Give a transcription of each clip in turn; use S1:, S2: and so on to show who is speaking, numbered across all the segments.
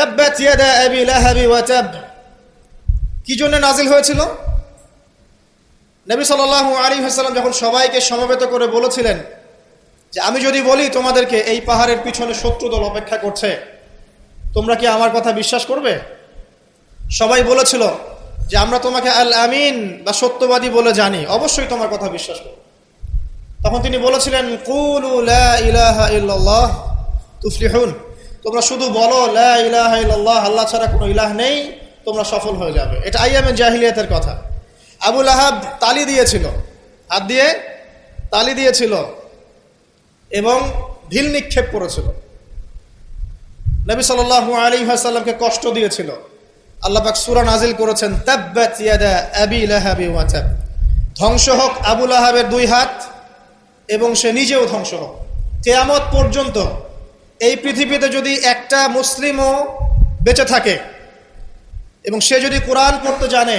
S1: তাব্বাত ইয়াদা আবি লাহাবি ওয়া তাব কি জন্য নাজিল হয়েছিল? নবী সাল্লাল্লাহু আলাইহি ওয়াসাল্লাম যখন সবাইকে সমবেত করে বলেছিলেন যে, আমি যদি বলি তোমাদেরকে এই পাহাড়ের পিছনে শত্রু দল অপেক্ষা করছে, তোমরা কি আমার কথা বিশ্বাস করবে? সবাই বলেছিল যে, আমরা তোমাকে আল আমিন বা সত্যবাদী বলে জানি, অবশ্যই তোমার কথা বিশ্বাস করব। তখন তিনি বলেছিলেন, কুলু ইলাহা ইল্লাল্লাহ তুফলিহুন। তোমরা শুধু বলো ইলাহা আল্লাহ ছাড়া কোনো ইলাহ নেই, তোমরা সফল হয়ে যাবে। এটা আইয়ামে জাহিলিয়াতের কথা। আবুল আহাব তালি দিয়েছিল। হাত দিয়ে তালি দিয়েছিল এবং ঢিল নিক্ষেপ করেছিল। নবী সাল্লাল্লাহু আলাইহি ওয়াসাল্লামকে কষ্ট দিয়েছিল। আল্লাহ পাক সূরা নাজিল করেছেন ধ্বংস হোক আবুল আহাবের দুই হাত এবং সে নিজেও ধ্বংস হোক। কেয়ামত পর্যন্ত এই পৃথিবীতে যদি একটা মুসলিমও বেঁচে থাকে এবং সে যদি কোরআন পড়তে জানে,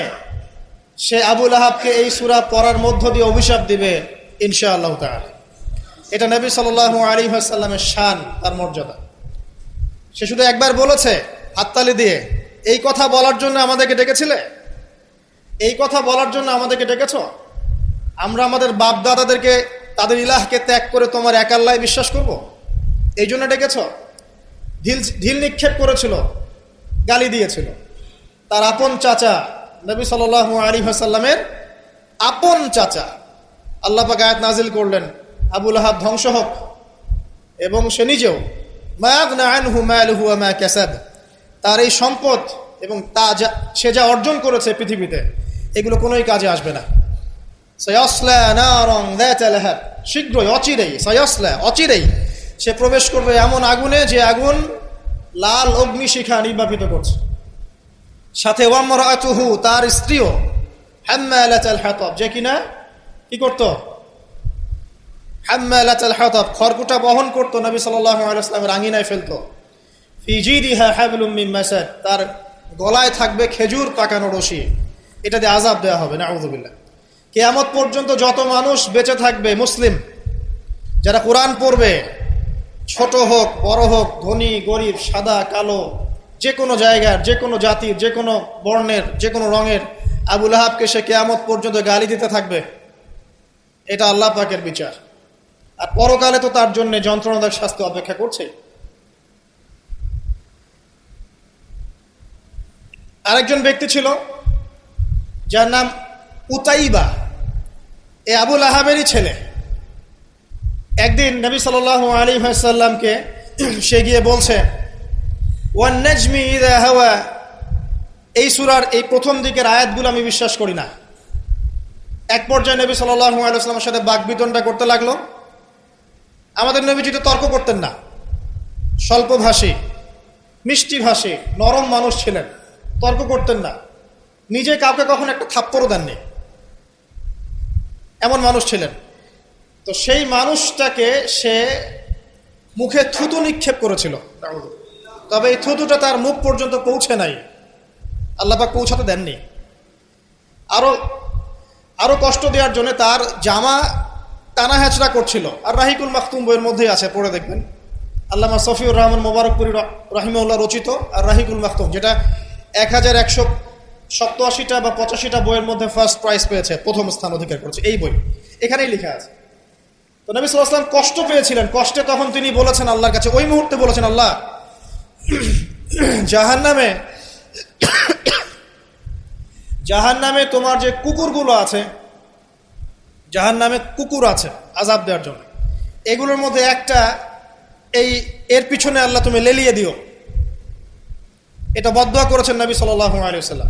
S1: সে আবুল আহাবকে এই সুরা পড়ার মধ্য দিয়ে অভিশাপ দিবে ইনশা আল্লাহ এটা নবী সাল্লাল্লাহু আলী আসাল্লামের শান, তার মর্যাদা। সে শুধু একবার বলেছে, হাততালি দিয়ে, এই কথা বলার জন্য আমাদেরকে ডেকেছিলে? এই কথা বলার জন্য আমাদেরকে ডেকেছ? আমরা আমাদের বাপ দাদাদেরকে তাদের ইলাহকে ত্যাগ করে তোমার এক আল্লাহ বিশ্বাস করব? এই জন্য ডেকেছ? ঢিল ঢিল নিক্ষেপ করেছিল, গালি দিয়েছিল। তার আপন চাচা, নবী সাল আলী হাসাল্লামের আপন চাচা। আল্লাহ পাক নাজিল করলেন, আবুল আহাব ধ্বংস হোক। এবং সে নিজেও তার এই সম্পদ এবং তা যা, সে যা অর্জন করেছে পৃথিবীতে, এগুলো কোনোই কাজে আসবে না। শীঘ্রই, অচিরেই, সয়সলা, অচিরেই সে প্রবেশ করবে এমন আগুনে যে আগুন লাল অগ্নিশিখা নির্বাপিত করছে। সাথে ওয়ামরাতুহু, তার স্ত্রীও, হাম্মালাতাল হাতাব। যে কিনা? কি করতো? হাম্মালাতাল হাতাব, খড়কুটা বহন করতো, নবী সাল্লাল্লাহু আলাইহি আঙ্গিনায় ফেলতো। ফি জিদিহা হাবলুম মিন তার গলায় থাকবে খেজুর পাকানো রশি। এটা দিয়ে আযাব দেওয়া হবে না নাউযুবিল্লাহ কিয়ামত পর্যন্ত যত মানুষ বেঁচে থাকবে মুসলিম, যারা কোরআন পড়বে ছোট হোক, বড় হোক, ধনী, গরিব, সাদা, কালো, যে কোনো জায়গার, যে কোনো জাতির, যে কোনো বর্ণের, যে কোনো রঙের আবুল আহাবকে সে কেয়ামত পর্যন্ত গালি দিতে থাকবে। এটা আল্লাহ পাকের বিচার। আর পরকালে তো তার জন্য যন্ত্রণাদায়ক শাস্তি অপেক্ষা করছে। আরেকজন ব্যক্তি ছিল, যার নাম উতাইবা। এ আবুল আহাবেরই ছেলে। একদিন নবী সাল আলী সাল্লামকে সে গিয়ে বলছে, ওয়ান নেজমি ইদা হাওয়া এই সুরার এই প্রথম দিকের আয়াতগুলো আমি বিশ্বাস করি না। এক পর্যায়ে নবী সাল্লামের সাথে বাক বিতনটা করতে লাগল। আমাদের নবীজি তো তর্ক করতেন না। স্বল্পভাষী মিষ্টি ভাষী, নরম মানুষ ছিলেন। তর্ক করতেন না। নিজে কাউকে কখন একটা থাপ্পড়ও দেননি। এমন মানুষ ছিলেন। তো সেই মানুষটাকে সে মুখে থুতু নিক্ষেপ করেছিল। তবে এই থুতুটা তার মুখ পর্যন্ত পৌঁছে নাই। আল্লাপাক পৌঁছাতে দেননি। আরও আরও কষ্ট দেওয়ার জন্য তার জামা টানা হ্যাচড়া করছিল। আর রাহিকুল মাখতুম বইয়ের মধ্যেই আছে, পড়ে দেখবেন। আল্লামা সফিউর রহমান মোবারকপুরি রাহিমউল্লাহ রচিত আর রাহিকুল মাখতুম, যেটা এক হাজার একশো সপ্তআশিটা বা পঁচাশিটা বইয়ের মধ্যে ফার্স্ট প্রাইজ পেয়েছে, প্রথম স্থান অধিকার করেছে। এই বই, এখানেই লেখা আছে। তো নবী সাল্লাম কষ্ট পেয়েছিলেন। কষ্টে তখন তিনি বলেছেন আল্লাহর কাছে, ওই মুহূর্তে বলেছেন, আল্লাহ জাহান নামে জাহান নামে তোমার যে কুকুরগুলো আছে জাহান নামে কুকুর আছে আজাব দেওয়ার জন্য। এগুলোর মধ্যে একটা, এই, এর পিছনে আল্লাহ তুমি লেলিয়ে দিও। এটা বদয়া করেছেন নবী সাল্লাহ আলিয়া